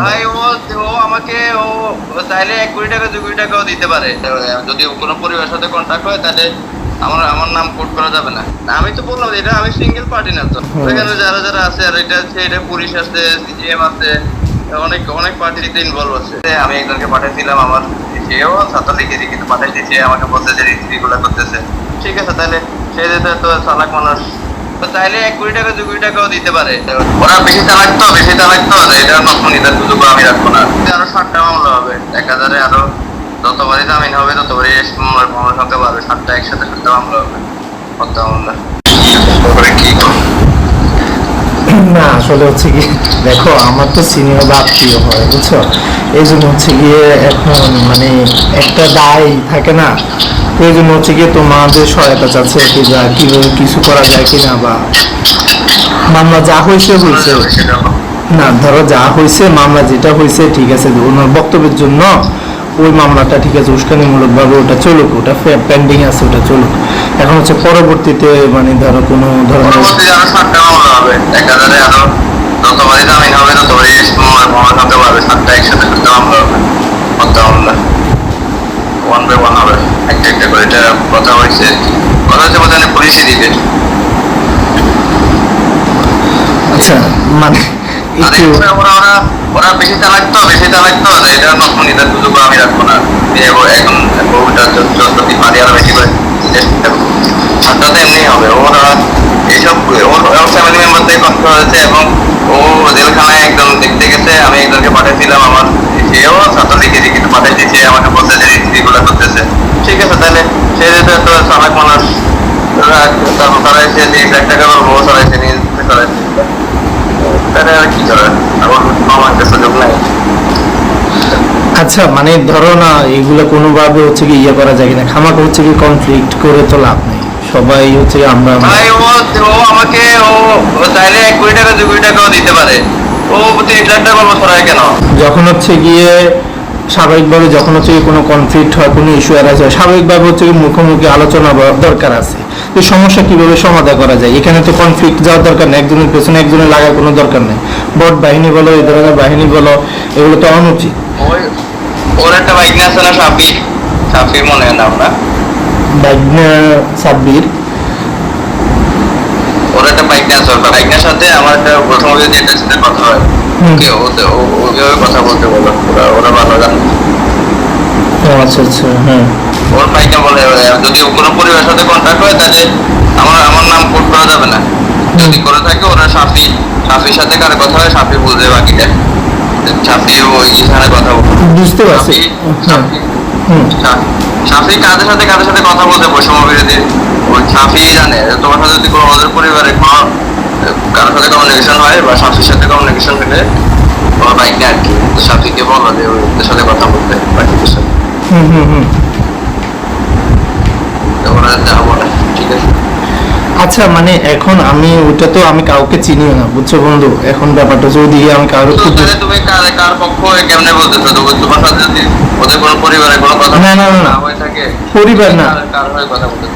ভাই ও ও আমাকে ও চাইলে এক কোটি টাকা দু কোটি টাকাও দিতে পারে। যদি কোনো পরিবারের সাথে কন্ট্যাক্ট হয় তাহলে আমার আমার নাম কোট করা যাবে না। আমি তো বললাম এটা আমি সিঙ্গেল পার্টি না তো। এখানে যারা যারা আছে আর এটা আছে এটা পুলিশ আছে সিজিএম আছে অনেক অনেক পার্টিতে ইনভলভ আছে। আমি একজনকে পাঠিয়েছিলাম আমার সেও ছাত্রলীগেরই কিন্তু পাঠাই দিয়েছে আমাকে বলছে যে রিগুলা করতেছে। ঠিক আছে তাহলে সে তো চালাক মানুষ তো চাইলে এক কোটি টাকা দু কোটি টাকাও দিতে পারে। ওরা বেশি চালাক তো বেশি চালাক তো এটা নতুন সুযোগ আমি রাখব না। আরও ষাটটা মামলা হবে এক হাজারে আরও যতবারই জামিন হবে ততবারই মামলার মামলার সংখ্যা বাড়বে। সাতটা একসাথে সাতটা মামলা হবে হত্যা মামলা। কি না আসলে হচ্ছে কি দেখো আমার তো সিনিয়র বা আত্মীয় হয় বুঝছ? এই জন্য হচ্ছে গিয়ে এখন মানে একটা দায় থাকে না এই জন্য হচ্ছে গিয়ে তোমাদের সহায়তা চাচ্ছে আর কি যা কীভাবে কিছু করা যায় কিনা বা মামলা যা হয়েছে হয়েছে। না ধরো যা হয়েছে মামলা যেটা হয়েছে ঠিক আছে ওনার বক্তব্যের জন্য ওই মামলাটা ঠিক আছে উস্কানিমূলকভাবে ওটা চলুক ওটা পেন্ডিং আছে ওটা চলুক। এখন হচ্ছে পরবর্তীতে মানে ধরো কোনো ধরনের একটা কথা হয়েছে। কথা হচ্ছে বোধ পুলিশই দিবে। আচ্ছা মানে আর একটু এখানে ওরা ওরা ওরা বেশি চালাক তো বেশি চালাক তো এটা নতুন এটার সুযোগ আমি রাখব না। এখন বউটা যত পারি আরও বেশি করে সাতটা তো এমনি হবে। ওরা এইসব ওর ফ্যামিলি মেম্বার থেকে কষ্ট হয়েছে এবং ও জেলখানায় একদম দেখতে গেছে আমি একজনকে পাঠিয়েছিলাম আমার সেও ছাত্রলীগেরই কিন্তু পাঠিয়ে দিয়েছে আমাকে বলছে যে রিগুলা করতেছে ঠিক আছে তাহলে সে মানুষ তারপর তারা এসে যে এক টাকা করে বউ চালাইছে নিয়ে তাহলে আর কি করে? আমার আমার একটা সুযোগ নাই। আচ্ছা মানে ধরো না এগুলো কোনোভাবে হচ্ছে কি ইয়ে করা যায় কিনা? খামাকে হচ্ছে কি কনফ্লিক্ট করে তো লাভ নেই। সবাই হচ্ছে আমরা ভাই ও ও আমাকে ও চাইলে এক কোটি টাকা দু কোটি টাকাও দিতে পারে। ও তিরিশ লাখ টাকা বলব সরাই কেন? যখন হচ্ছে গিয়ে স্বাভাবিকভাবে যখন হচ্ছে কোনো কনফ্লিক্ট হয় কোনো ইস্যু অ্যারাইজ হয় স্বাভাবিকভাবে হচ্ছে মুখোমুখি আলোচনা দরকার আছে। এই সমস্যা কীভাবে সমাধান করা যায়? এখানে তো কনফ্লিক্ট যাওয়ার দরকার নেই একজনের পেছনে একজনের লাগার কোনো দরকার নেই। বট বাহিনী বলো এই ধরনের বাহিনী বলো এগুলো তো অনুচিত। ওর একটা বাইক নিয়ে আছে না সাফি সাফি মনে হয় না বাগনা সাব্বির? ওর একটা বাইক আছে ওর সাথে আমার একটা প্রথম যদি এটার সাথে কথা হয়। ওইভাবে কথা বলতে বলো। ওরা ওরা ভালো জানে। ও আচ্ছা আচ্ছা হ্যাঁ। ওর বাইকে বলে যদি কোনো পরিবারের সাথে কন্ট্যাক্ট হয় তাহলে আমার আমার নাম কোট করা যাবে না। যদি করে থাকে ওরা সাফি সাফির সাথে কার কথা হয় সাফি বুঝবে বাকিটা। সাফি ওই এখানে কথা বলবে। বুঝতে পারছি। সাফি হ্যাঁ। সাফি। কাদের সাথে কাদের সাথে কথা বলতে বৈষম্য বিরোধী? ওই সাফি জানে। তোমার সাথে যদি কোনো ওদের পরিবারে কোনো কমিউনিকেশন হয় বা সাফির সাথে কমিউনিকেশন হলে বাইক নিয়ে আর কি। তো সাফিকে বলো যে ওদের সাথে কথা বলতে বাকি সাথে হুম হুম হুম তো ওরা যা বলে ঠিক আছে আচ্ছা মানে এখন আমি ওটা তো আমি কাউকে চিনিও না বুঝছ বন্ধু? এখন ব্যাপারটা ওদিকে আমি তাহলে তুমি কার কার পক্ষ হয়ে কেমনে বলতেছো? তো তোমার সাথে যদি ওদের কোনো পরিবারে কোনো কথা না, না, না, না। পরিবার না। কার- কার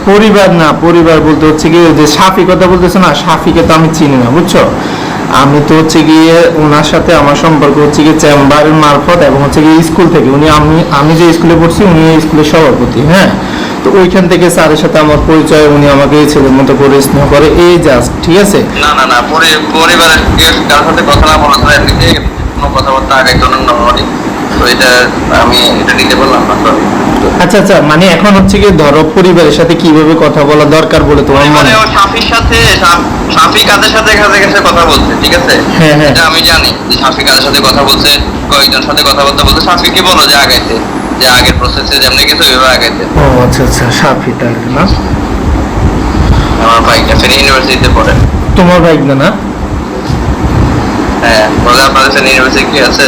পরিবার না পরিবার বলতে হচ্ছে কি যে সাফি কথা বলতেছে না সাফিকে তো আমি চিনি না বুঝছ? আমি তো হচ্ছে গিয়ে ওনার সাথে আমার সম্পর্ক হচ্ছে গিয়ে চেম্বারের মারফত এবং হচ্ছে গিয়ে স্কুল থেকে। উনি আমি আমি যে স্কুলে পড়ছি উনি স্কুলের সভাপতি হ্যাঁ? তো ওইখান থেকে স্যারের সাথে আমার পরিচয় উনি আমাকে ছেলের মতো করে স্নেহ করে এই জাস্ট ঠিক আছে না না না পরি- পরিবারের কারোর সাথে কথা না বলা ছাড়া এমনিতে কোনো কথাবার্তা আগে জন্য নয় তো এটা আমি এটা নিতে পারলাম না আচ্ছা আচ্ছা মানে এখন হচ্ছে কি ধরো পরিবারের সাথে কীভাবে কথা বলা দরকার বলে তোমার মনে? ও সাফির সাথে সাফ- সাফি কাদের সাথে কাদের কাছে কথা বলছে ঠিক আছে হ্যাঁ, হ্যাঁ। এটা আমি জানি যে সাফি কাদের সাথে কথা বলছে কয়েকজন সাথে কথা বলতে বলতে সাফিকে বলো যে আগাইতে যে আগের প্রসেসে যেমনি কিছু ওইভাবে আগাইতে ও আচ্ছা আচ্ছা সাফি তাহলে না? আমার ফের ইউনিভার্সিটিতে পড়ে। তোমার বাইক না? না হ্যাঁ বলে আপনাদের ইউনিভার্সিটি কি আছে?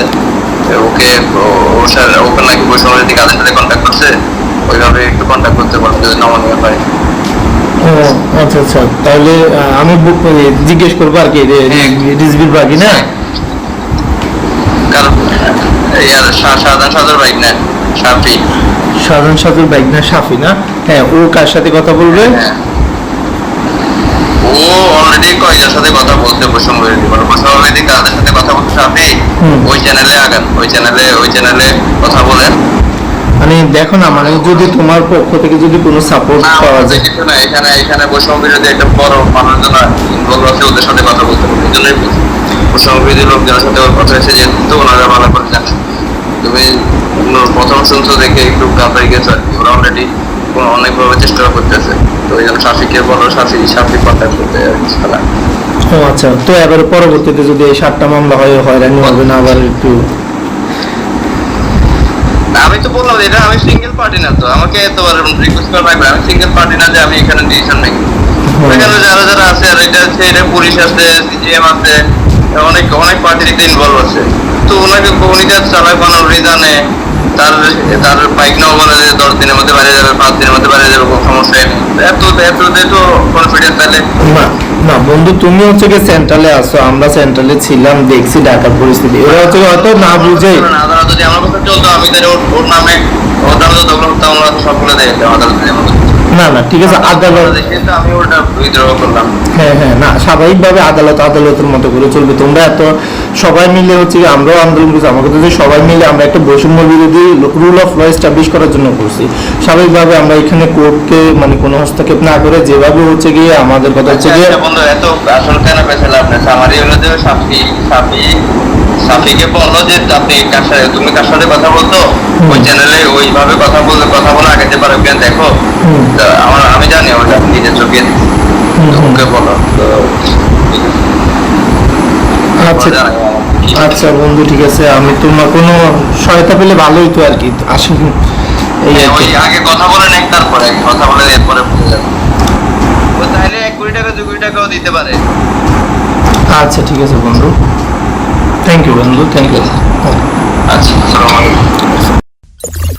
ওকে ও- ওর সাথে ওকে নাকি বৈষম্য যদি কাদের সাথে কন্ট্যাক্ট করছে ওইভাবে একটু কন্ট্যাক্ট করতে পারো যদি নমনীয় পারে আচ্ছা আচ্ছা তাহলে আমি জিজ্ঞেস করব আর কি হ্যাঁ। রিজবির বাকি না? ইয়ার সাধারণ সাধারণ বাইক না সাফি। সাধারণ সাধুর বাইক না সাফি না? হ্যাঁ ও কার সাথে কথা বলবে? ও অলরেডি কয়েকজনের সাথে কথা বলতে বৈষম্য বিরোধী মানে বৈষম্য বিরোধী সাথে কথা বলতে আপনি ওই চ্যানেলে আগান ওই চ্যানেলে ওই চ্যানেলে কথা বলেন। মানে দেখো না মানে যদি তোমার পক্ষ থেকে যদি কোনো সাপোর্ট পাওয়া যায় কিছু না এখানে এখানে বৈষম্য বিরোধী একটা বড় মানুষজন ইনভলভ আছে ওদের সাথে কথা বলতে হবে এই জন্যই। বৈষম্য বিরোধী লোকজনের সাথে কথা হয়েছে যেহেতু ওনারা ভালো করে জানে তুমি প্রথম শুনছো দেখে একটু কাঁপাই গেছে আর কি। ওরা অলরেডি অনেকভাবে চেষ্টা করতেছে। তো এই জন্য শাফিকে বলো শাফি শাফি কন্ট্যাক্ট করতে ছাড়া ও আচ্ছা তো এবার পরবর্তীতে যদি এই সাতটা মামলা হয় হয়রানি হবে না আবার একটু? আমি তো বললাম এটা আমি সিঙ্গেল পার্টি না তো। আমাকে এতবার রিকোয়েস্ট করা লাগবে আমি সিঙ্গেল পার্টি না যে আমি এখানে ডিসিশন নেই। এখানে যারা যারা আছে আর এটা আছে এটা পুলিশ আছে সিজিএম আছে অনেক অনেক পার্টির ইনভলভ আছে। তো ওনাকে উনি কাজ চালায় বানানো জানে তার তার বাইক নাও বলে যে দশ দিনের মধ্যে বাইরে যাবে পাঁচ দিনের মধ্যে বাইরে যাবে কোনো সমস্যা নেই। এত এত তো কনফিডেন্স তাহলে না না বন্ধু তুমি হচ্ছে কি সেন্ট্রালে আসো আমরা সেন্ট্রালে ছিলাম দেখছি ঢাকার পরিস্থিতি। ওরা হচ্ছে হয়তো না বুঝে আদালত যদি আমার কথা চলতো আমি তাহলে ওর নামে আদালত দখল করতাম আমরা সবগুলো দেখে আদালত না না ঠিক আছে আদালত আমি ওটা করলাম। হ্যাঁ হ্যাঁ না স্বাভাবিকভাবে আদালত আদালতের মতো করে চলবে। তোমরা এত সবাই মিলে হচ্ছে আমরাও আন্দোলন করছি আমার কথা যে সবাই মিলে আমরা একটা বৈষম্য বিরোধী রুল অফ ল এস্টাবলিশ করার জন্য করছি। স্বাভাবিকভাবে আমরা এখানে কোর্টকে মানে কোনো হস্তক্ষেপ না করে যেভাবে হচ্ছে গিয়ে আমাদের কথা হচ্ছে গিয়ে আচ্ছা, বন্ধু এত আসলে কেন পেছালে আপনি সামারি হলো যে সাফি সাফি সাফিকে বলল যে আপনি কার সাথে তুমি কার সাথে কথা বলতো? ওই চ্যানেলে ওইভাবে কথা বলতে কথা বলে আগে যে পারো কেন দেখো। তা আমার আমি জানি ওটা নিজের চোখে ওকে বলো আচ্ছা আচ্ছা বন্ধু ঠিক আছে আমি তোমার কোনো সহায়তা পেলে ভালোই তো আর কি আসি এই হ্যাঁ, আগে কথা বলেন এক তারপরে কথা বলেন এরপরে তাহলে এক কোটি টাকা দু কোটি টাকাও দিতে পারে। আচ্ছা ঠিক আছে বন্ধু। থ্যাংক ইউ বন্ধু থ্যাংক ইউ আচ্ছা আসসালামু আলাইকুম।